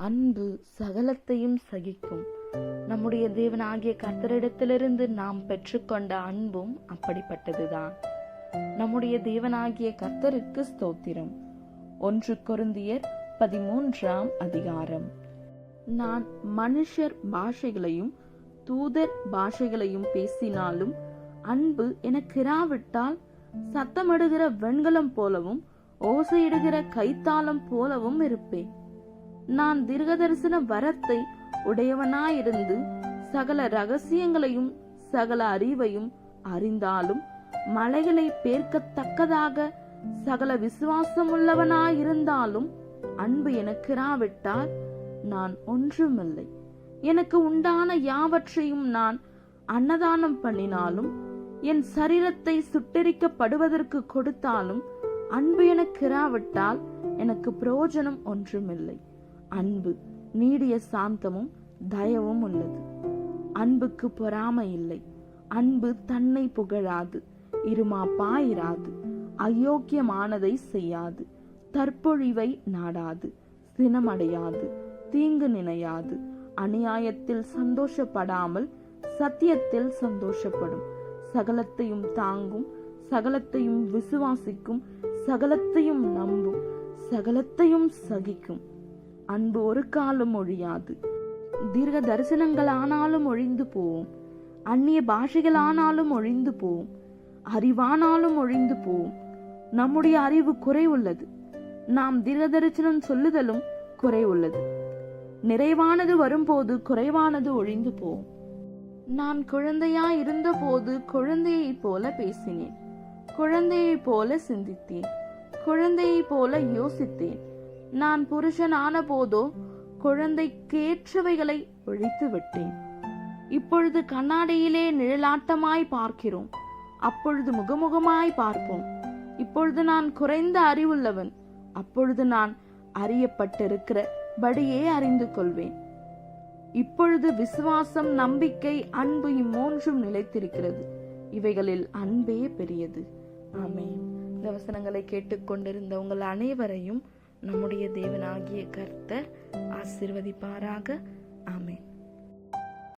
அன்பு சகலத்தையும் சகிக்கும். நம்முடைய தேவனாகிய கர்த்தரிடத்திலிருந்து நாம் பெற்றுக்கொண்ட அன்பும் அப்படிப்பட்டதுதான். நம்முடைய தேவனாகிய கர்த்தருக்கு ஸ்தோத்திரம். ஒன்று கொருந்தியர் பதிமூன்றாம் அதிகாரம். நான் மனுஷர் பாஷைகளையும் தூதர் பாஷைகளையும் பேசினாலும் அன்பு எனக்கிராவிட்டால் சத்தமிடுகிற வெண்கலம் போலவும் ஓசையிடுகிற கைத்தாளம் போலவும் இருப்பேன். நான் தீர்க்கதரிசன வரத்தை உடையவனாயிருந்து சகல ரகசியங்களையும் சகல அறிவையும் அறிந்தாலும் மலைகளை பேர்க்கத்தக்கதாக சகல விசுவாசமுள்ளவனாயிருந்தாலும் அன்பு எனக்கு இராவிட்டால் நான் ஒன்றுமில்லை. எனக்கு உண்டான யாவற்றையும் நான் அன்னதானம் பண்ணினாலும் என் சரீரத்தை சுட்டெரிக்கப்படுவதற்கு கொடுத்தாலும் அன்பு எனக்கு இராவிட்டால் எனக்கு பிரயோஜனம் ஒன்றுமில்லை. அன்பு நீடிய சாந்தமும் தயவும் உள்ளது. அன்புக்கு பொறாமை இல்லை. அன்பு தன்னை புகழாது இருமாப்பாயிராது அயோக்கியமானதை செய்யாது தற்பொழிவை நாடாது சினமடையாது தீங்கு நினையாது அநியாயத்தில் சந்தோஷப்படாமல் சத்தியத்தில் சந்தோஷப்படும். சகலத்தையும் தாங்கும் சகலத்தையும் விசுவாசிக்கும் சகலத்தையும் நம்பும் சகலத்தையும் சகிக்கும். அன்பு ஒரு காலம் ஒழியாது. தீர்க்க தரிசனங்கள் ஆனாலும் ஒழிந்து போவோம் அந்நிய பாஷைகள் ஆனாலும் ஒழிந்து போவோம் அறிவானாலும் ஒழிந்து போவோம் நம்முடைய அறிவு குறை உள்ளது. நாம் தீர்க்க தரிசனம் சொல்லுதலும் குறை உள்ளது. நிறைவானது வரும்போது குறைவானது ஒழிந்து போவோம் நான் குழந்தையா இருந்தபோது குழந்தையைப் போல பேசினேன். குழந்தையைப் போல சிந்தித்தேன். குழந்தையைப் போல யோசித்தேன். நான் புருஷன் ஆன போதோ குழந்தைக்கேற்றவைகளை ஒழித்து விட்டேன் இப்பொழுது கண்ணாடியிலே நிழலாட்டமாய் பார்க்கிறோம். அப்பொழுது முகமுகமாய் பார்ப்போம். இப்பொழுது நான் குறைந்த அறிவுள்ளவன். அப்பொழுது நான் அறியப்பட்டிருக்கிற படியே அறிந்து கொள்வேன். இப்பொழுது விசுவாசம் நம்பிக்கை அன்பு இம்மூன்றும் நிலைத்திருக்கிறது. இவைகளில் அன்பே பெரியது. ஆமே இந்த வசனங்களை கேட்டுக்கொண்டிருந்த உங்கள் அனைவரையும் நம்முடைய தேவனாகிய கர்த்தர் ஆசிர்வதிப்பாராக. ஆமேன்.